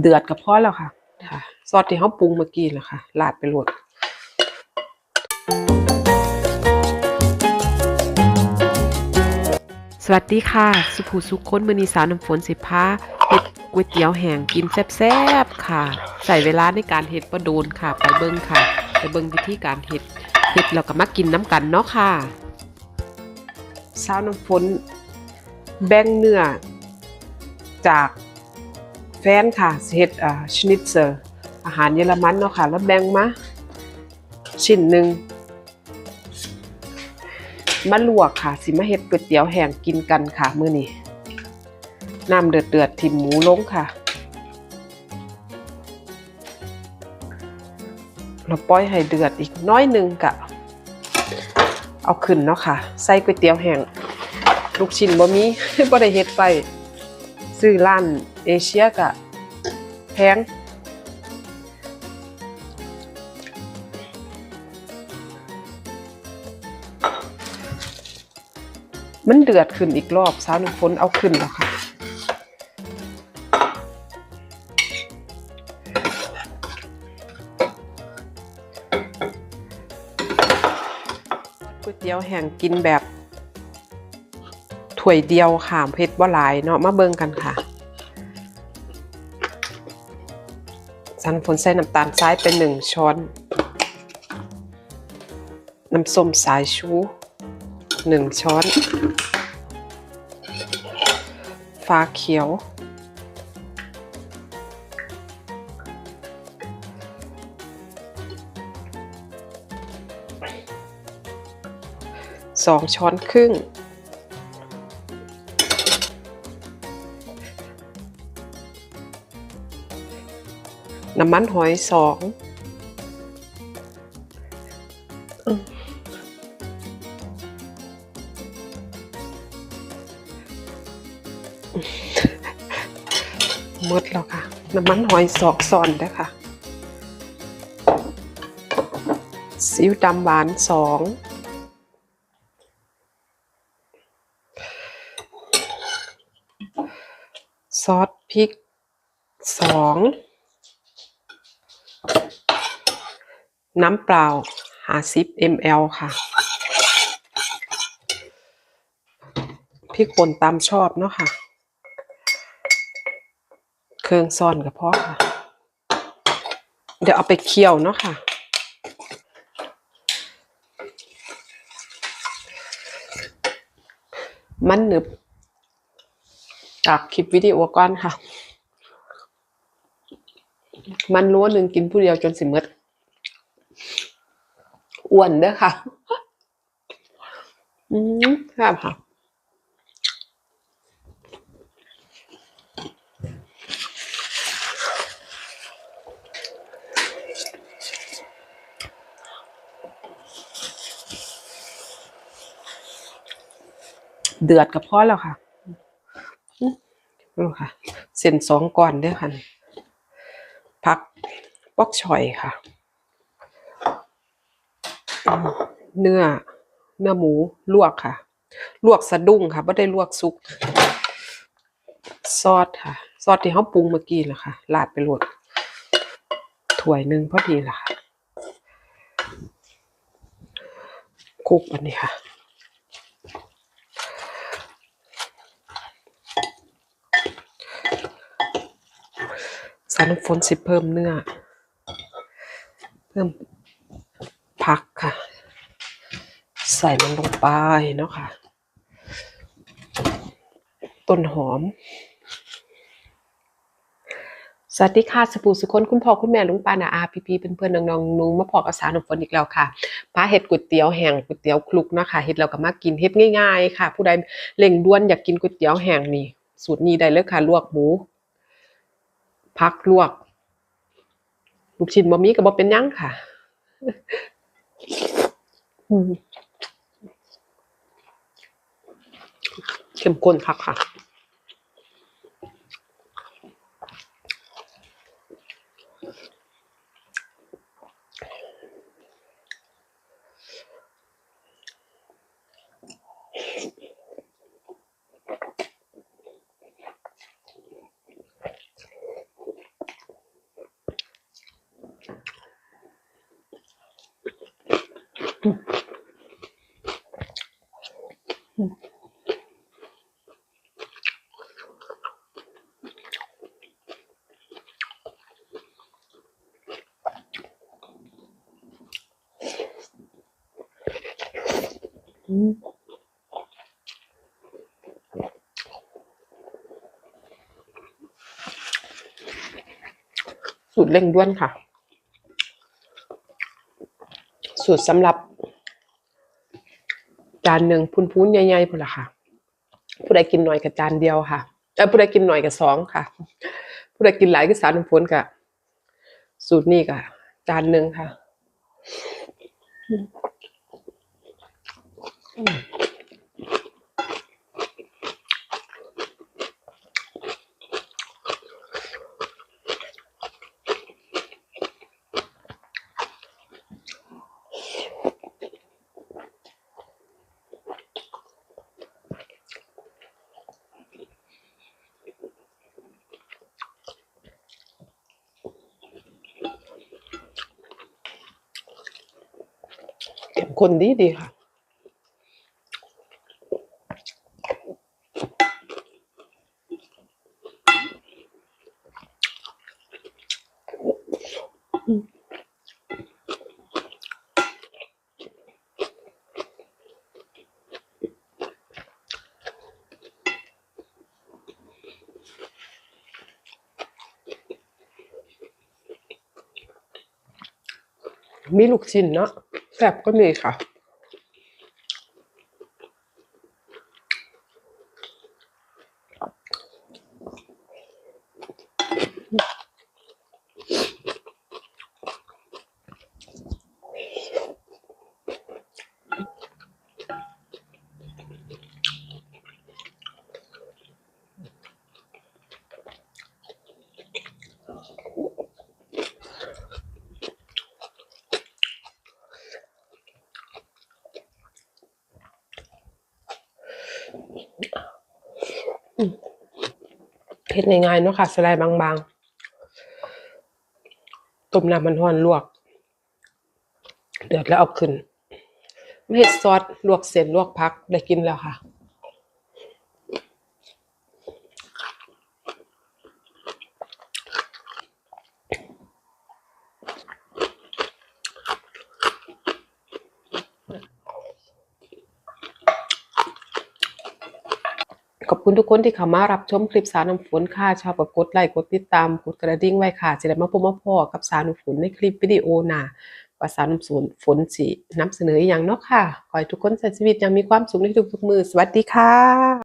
เดือดกับพ่อแล้วค่ะค่ะ ซอสที่เขาปรุงเมื่อกี้แล้วค่ะราดไปโหลดสวัสดีค่ะ สุภูสุขคนมือนีสาวน้ำฝนสิพาเฮ็ดก๋วยเตี๋ยวแห้งกินแซ่บๆค่ะ ใส่เวลาในการเฮ็ดประโดนค่ะ ไปเบิ่งค่ะ ไปเบิ่งวิธีการเฮ็ดเฮ็ดแล้วก็มากินน้ำกันเนาะค่ะสาวน้ำฝนแบ่งเนื้อจากแฟ นค่ะเฮ็ดชนิดเซอร์อาหารเยอรมันเนาะค่ะ แล้วแบ่งมาชิ้นหนึ่งมาลวกค่ะ สิมาเฮ็ดก๋วยเตี๋ยวแห้งกินกันค่ะมื้อนี้น้ำเดือดเดือดๆทิมหมูลงค่ะเราปล่อยให้เดือดอีกน้อยหนึงกะ เอาขึ้นเนาะค่ะ ใส่ก๋วยเตี๋ยวแห้งลูกชิ้นบ่มีบ่ได้เฮ็ดไปซื้อร้าน เอเชียกะแพงมันเดือดขึ้นอีกรอบสาวน้ำฝนเอาขึ้นแล้วค่ะ ก๋วยเตี๋ยวแห้งกินแบบถ้วยเดียวค่ะเผ็ดบ่หลายเนาะมาเบิ่งกันค่ะ สันฝนใส่น้ำตาลทรายเป็นหนึ่งช้อน น้ำส้มสายชูหนึ่งช้อน ฟ้าเขียว สองช้อนครึ่ง น้ำมันหอยสองมหมดแล้วค่ะ น้ำมันหอยสองซอนด้ค่ะซีอิ๊วดำหวานสองซอสพริกสอง น้ำเปล่าหาซิป ml ค่ะพริกป่นตามชอบเนาะค่ะ เครื่องซ่อนกับพ่อค่ะ เดี๋ยวเอาไปเคี่ยวเนาะค่ะ มันหนึบจากคลิปวิดีโอก่อนค่ะ มันรั้วหนึ่งกินผู้เดียวจนสิหมด อ้วนเด้อค่ะ อืมครับค่ะเดือดกับพ่อแล้วค่ะดูค่ะ เส้นสองก่อนเด้วยค่ะ พักปอกชอยค่ะ เนื้อเนื้อหมูลวกค่ะ ลวกสะดุ้งค่ะไม่ได้ลวกสุก ซอสค่ะ ซอสที่เขาปรุงเมื่อกี้แหละค่ะราดไปหลดถ้วยหนึ่งพอดีละค่ะคุกอันนี้ค่ะสารน้ำฝนสิเพิ่มเนื้อ เพิ่ม ผักค่ะ ใส่มันลงไปเนาะค่ะ ต้นหอม สวัสดีค่ะสปูสุคนคุณพ่อคุณแม่ลุงป้านาอาพี่พี่อนเพื่อนน้องๆนุ้งมาพอกับสารนฝนอีกแล้วค่ะพาเห็ดก๋วยเตี๋ยวแห้งก๋วยเตี๋ยวคลุกนะคะเห็ดเราก็มากินเห็ดง่ายๆ ค่ะ ผู้ใดเร่งด่วนอยากกินก๋วยเตี๋ยวแห้งนี่สูตรนี้ได้เลยค่ะลวกหมูพักลวกลูกชิ้นบะหมี่กับบะเป็นยังค่ะ เข้มข้นคักค่ะ สูตรเร่งด่วนค่ะ สูตรสำหรับ จานหนึ่งพุนพุนๆใหญ่ๆพุ่นละค่ะ ผู้ใดกินหน่อยกับจานเดียวค่ะเออผู้ใดกินหน่อยกับสองค่ะ ผู้ใดกินหลายก็สามน้นกับสูตรนี้กับจานหนึ่งค่ะ เข้มข้นดีดีค่ะ มีลูกชิ้นเนาะ แซ่บก็มีค่ะ เฮ็ดง่ายๆเนาะค่ะสไลด์บางๆต้มน้ำมันห้อนลวก เดือดแล้วเอาขึ้น ไม่เฮ็ดซอสลวกเส้นลวกพักได้กินแล้วค่ะ ขอบคุณทุกคนที่เข้ามารับชมคลิปสาวน้ำฝนค่ะชอบก็กดไลค์กดติดตามกดกระดิ่งไว้ค่ะจะได้มาพบมาพอกับสาวน้ำฝนในคลิปวิดีโอหน้าว่าสาวน้ำฝนฝนสีนำเสนออย่างเนาะค่ะ ขอให้ทุกคนใช้ชีวิตอย่างมีความสุขในทุกๆมือ สวัสดีค่ะ